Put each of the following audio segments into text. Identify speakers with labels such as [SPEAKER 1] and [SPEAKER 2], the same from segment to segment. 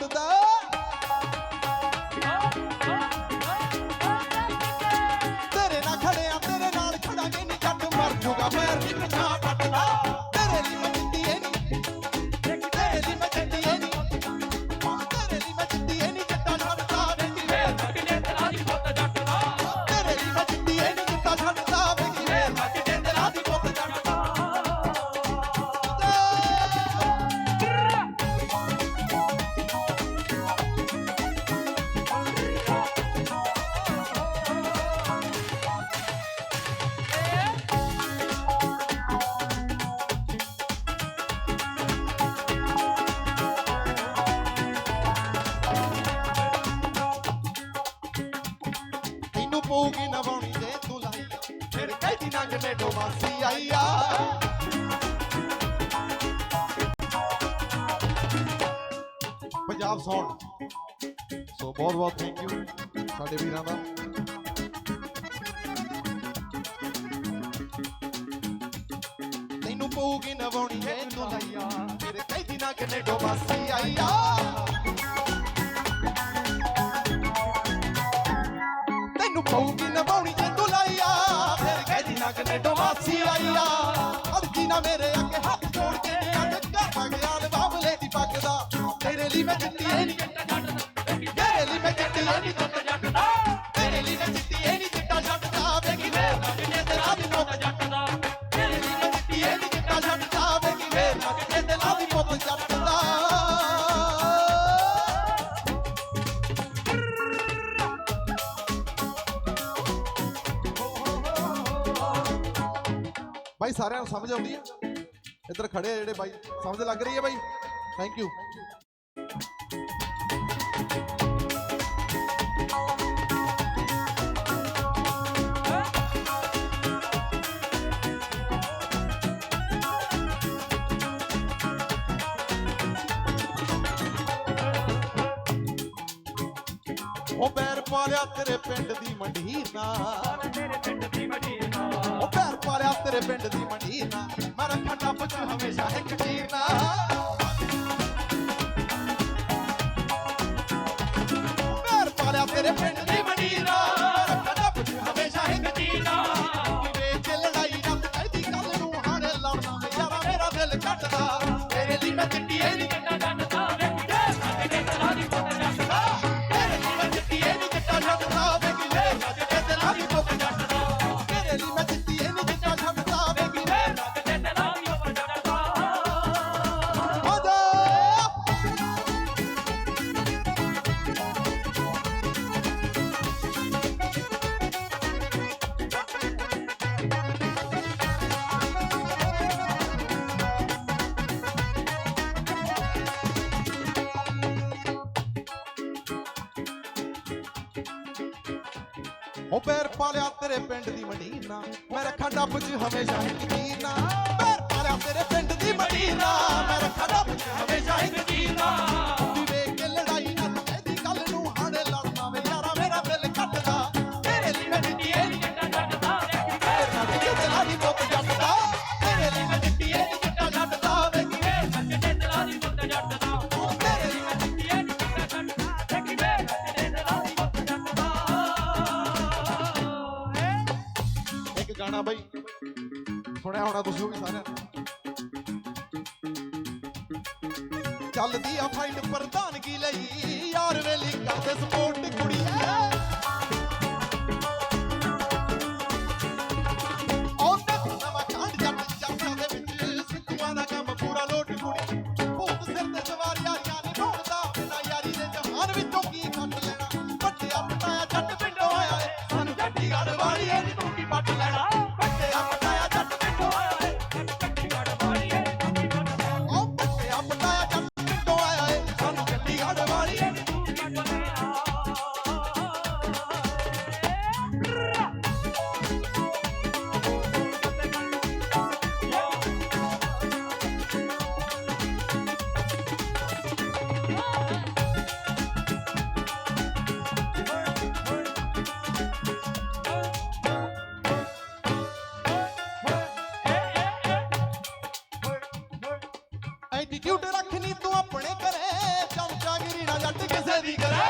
[SPEAKER 1] ಮತದಾರ ਪੂਗੀ ਨਵਾਉਣੀ ਜੇ ਤੂੰ ਲਾਈ ਫਿਰ ਕਹਿੰਦੀ ਨੰਗ ਨੇ ਡੋਮਾਸੀ ਆਈ ਆ। ਪੰਜਾਬ ਸੌਣ। ਸੋ ਬਹੁਤ ਬਹੁਤ ਥੈਂਕ ਯੂ ਸਾਡੇ ਵੀਰਾਂ ਦਾ। ਤੈਨੂੰ ਪੂਗੀ ਨਵਾਉਣੀ ਜੇ ਤੂੰ ਲਾਈ ਆ। ਫਿਰ ਕਹਿੰਦੀ ਨੰਗ ਨੇ ਡੋਮਾਸੀ ਆਈ ਆ। ਸੀ ਆਈਆ ਅੱਧੀ ਨਾ ਮੇਰੇ ਅੱਗੇ ਹੱਥ ਜੋੜ ਬਾਈ ਸਾਰਿਆਂ ਨੂੰ ਸਮਝ ਆਉਂਦੀ ਆ? ਇੱਧਰ ਖੜੇ ਆ ਜਿਹੜੇ ਬਾਈ। ਸਮਝ ਲੱਗ ਰਹੀ ਹੈ ਬਾਈ? ਥੈਂਕ ਯੂ ਉਹ ਪੈਰ ਪਾਲਿਆ ਤੇਰੇ ਪਿੰਡ ਦੀ ਮੰਡੀ ਨਾ ਤੇਰੇ ਪਿੰਡ ਦੀ ਮੰਡੀ ਨਾ ਉਹ ਪੈਰ ਪਾ ਲਿਆ ਤੇਰੇ ਪਿੰਡ ਦੀ ਮੰਡੀ ਨਾ ਮੈਂ ਖੱਟਾ ਟੱਪ ਹਮੇਸ਼ਾ ਇੱਕ ਟੀਰ ਨਾ ਉਹ ਪੈਰ ਪਾ ਲਿਆ ਤੇਰੇ ਪਿੰਡ ਦੀ ਮਡੀਨਾ ਮੈਂ ਰੱਖਾਂ ਡੱਬ 'ਚ ਹਮੇਸ਼ਾ ਹੀ ਯਕੀਨਾ ਗਾਣਾ ਬਾਈ। ਸੁਣਿਆ ਹੋਣਾ ਤੁਸੀਂ ਵੀ ਸਾਰਿਆਂ ਨੇ। ਚੱਲਦੀ ਆ ਫਾਈਟ ਪ੍ਰਧਾਨਗੀ ਲਈ, ਯਾਰ ਵੇਲੀ ਕਰਦੇ ਸਪੋਰਟ ਐਟੀਟਿਊਡ ਰੱਖਨੀ ਤੂੰ ਆਪਣੇ ਘਰੇ। ਚਮਚਾਗਿਰੀ ਨਾ ਜੱਟ ਕਿਸੇ ਦੀ ਕਰੇ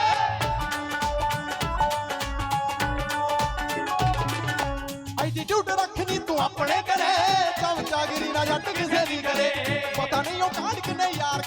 [SPEAKER 1] ਐਟੀਟਿਊਡ ਰੱਖਨੀ ਤੂੰ ਆਪਣੇ ਘਰੇ। ਚਮਚਾਗਿਰੀ ਨਾ ਜੱਟ ਕਿਸੇ ਦੀ ਕਰੇ ਪਤਾ ਨਹੀਂ ਉਹ ਕਾਣ ਕਿਨੇ ਯਾਰ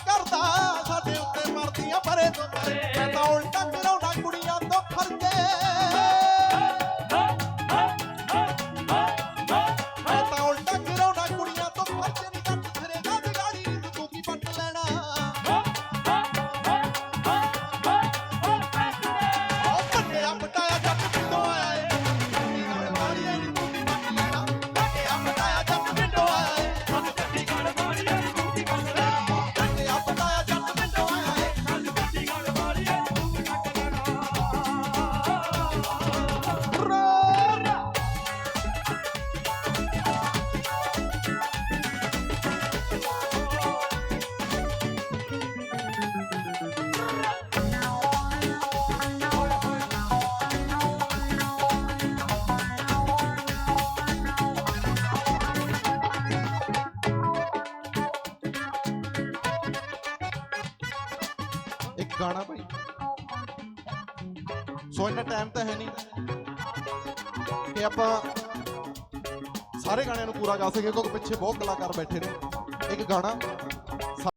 [SPEAKER 1] ਗਾਣਾ ਭਾਈ। ਸੋ ਇੰਨਾ ਟਾਈਮ ਤਾਂ ਹੈ ਨਹੀਂ ਕਿ ਆਪਾਂ ਸਾਰੇ ਗਾਣਿਆਂ ਨੂੰ ਪੂਰਾ ਕਰ ਸਕੀਏ ਕਿਉਂਕਿ ਪਿੱਛੇ ਬਹੁਤ ਕਲਾਕਾਰ ਬੈਠੇ ਨੇ। ਇੱਕ ਗਾਣਾ